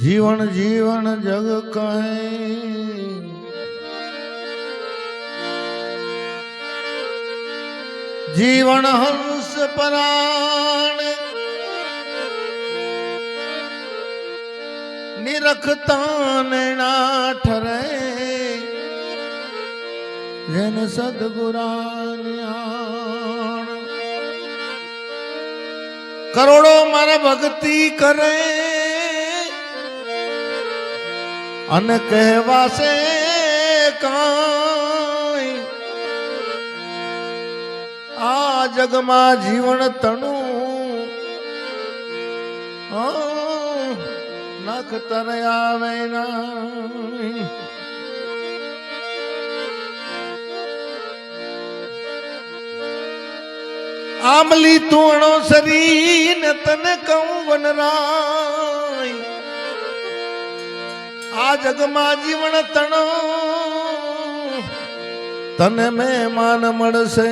જીવન જીવન જગ કહે. જીવન હંસ પરાણ નિરખતા નૈણા ઠરે જેન સદગુરાન કરોડો મારા ભક્તિ કરે. અને કહેવાશે કાંઈ. આ જગમાં જીવન તણું. નખ તર આવે ના આમલી તોણો સરી તને કહું વનરાય આ જગમાં જીવન તણો. તને મહેમાન મળશે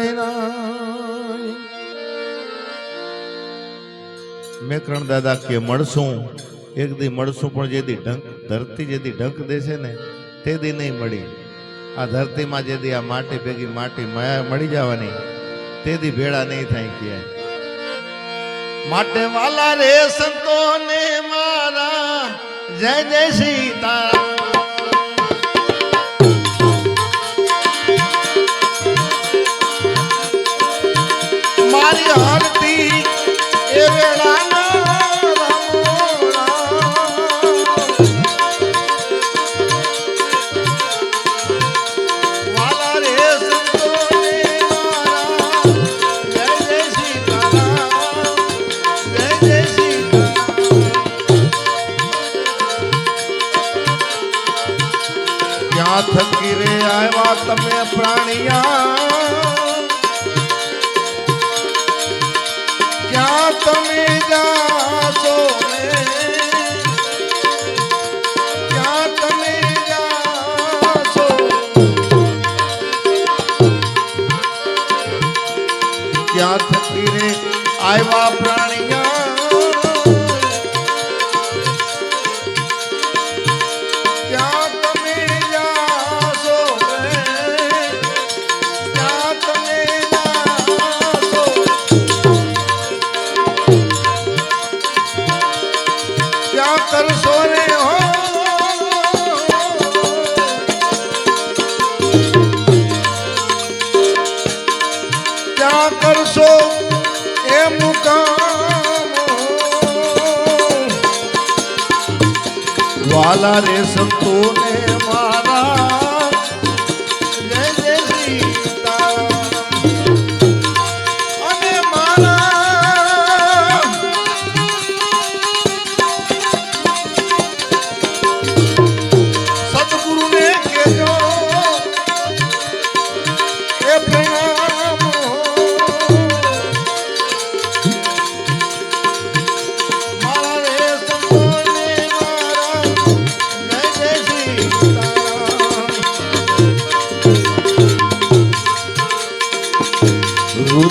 મેકરણ દાદા કે મળશું. એક દી મળશું પણ જે દી ઢંક, ધરતી જે દી ઢંક દેશે ને તે દી નહીં મળી. આ ધરતીમાં જે દી આ માટી ભેગી માટી માયા મળી જવાની તે દી ભેળા નહીં થાય ક્યાંય. માટે વાલા રે સંતો ને મારા જય જય સીતા વાલા રે સંતો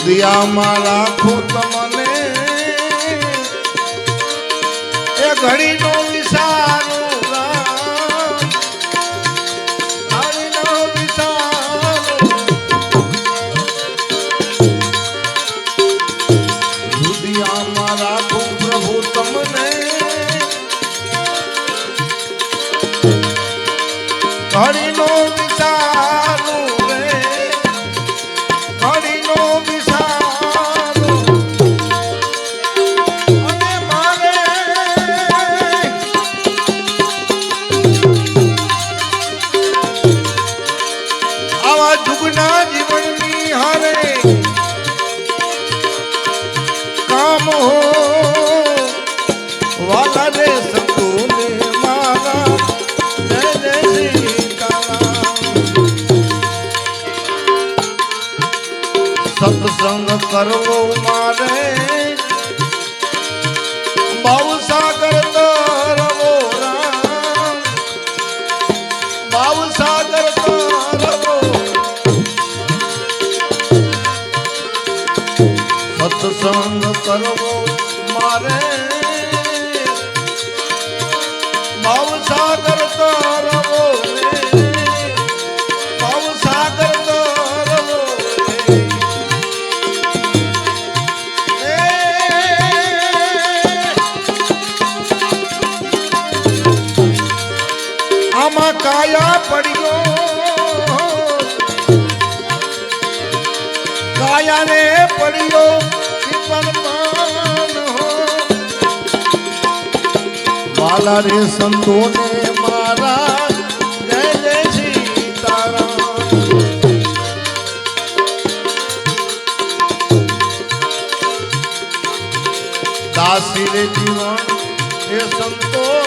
રુદિયામાં રાખો તમને. એ ઘડીનો વિસારો રામ ઘડીનો સત્સંગ કરવો મારે વાલા રે સંતોને મારા. દાસી રે જીવન એ સંતોષ.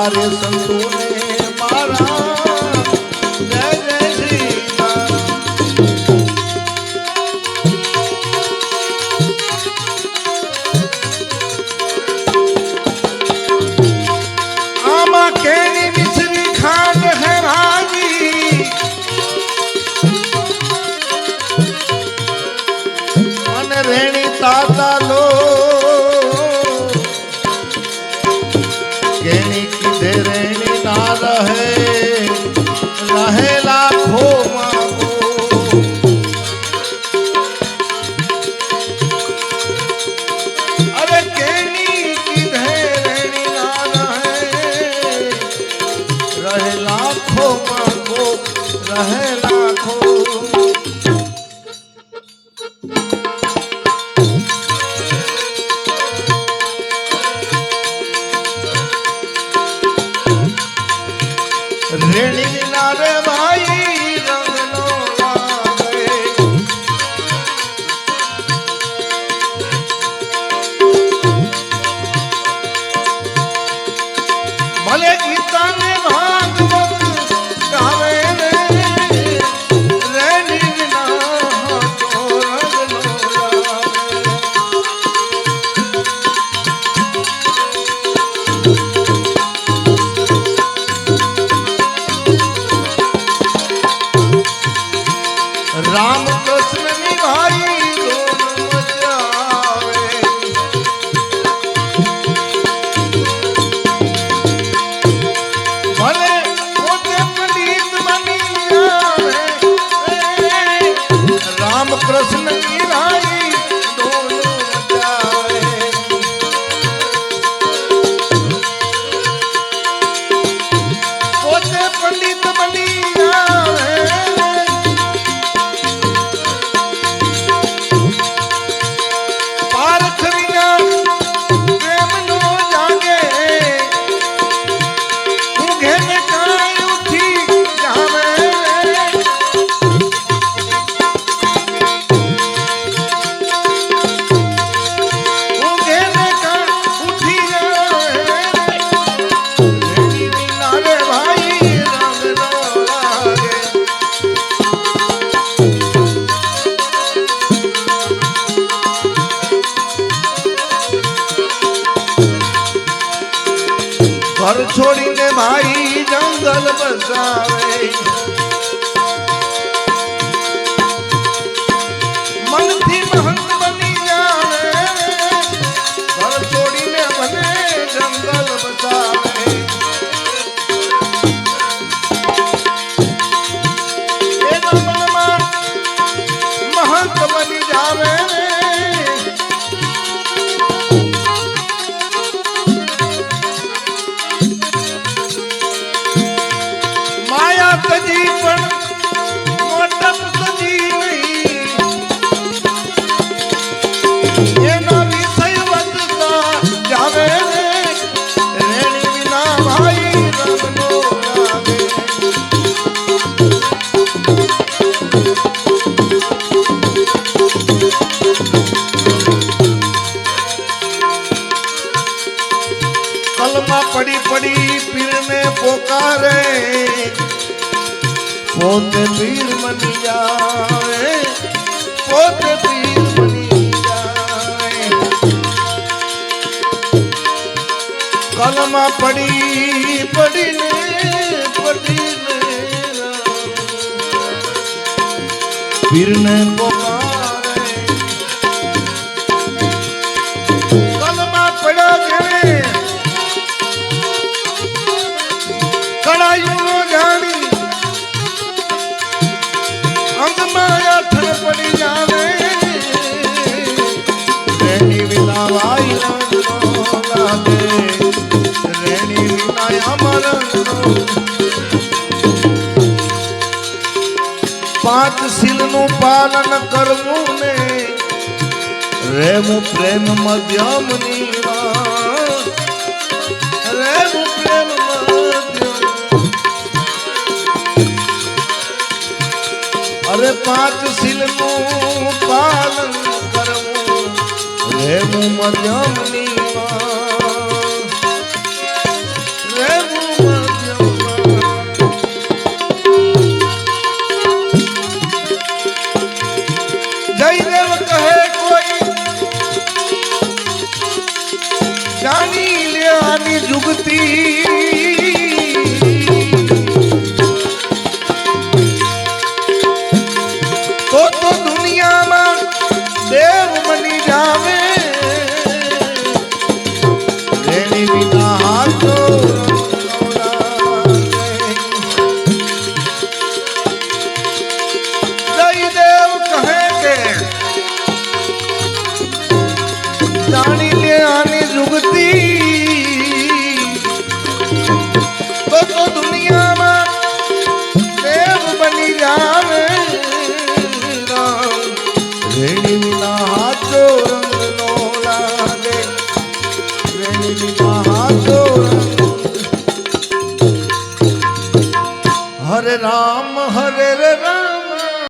મારે સંતોને આવે પોતે પીર બની જાય પોતે પીર બની જાય કલમાં પડી પડીને પડીને પીરને પોકારે પાંચ શીલનું પાલન કરવું ને રેવું પ્રેમ મધ્યમની રેવું પ્રેમ અરે પાંચ શીલનું પાલન કરવું. રેવું મધ્યમની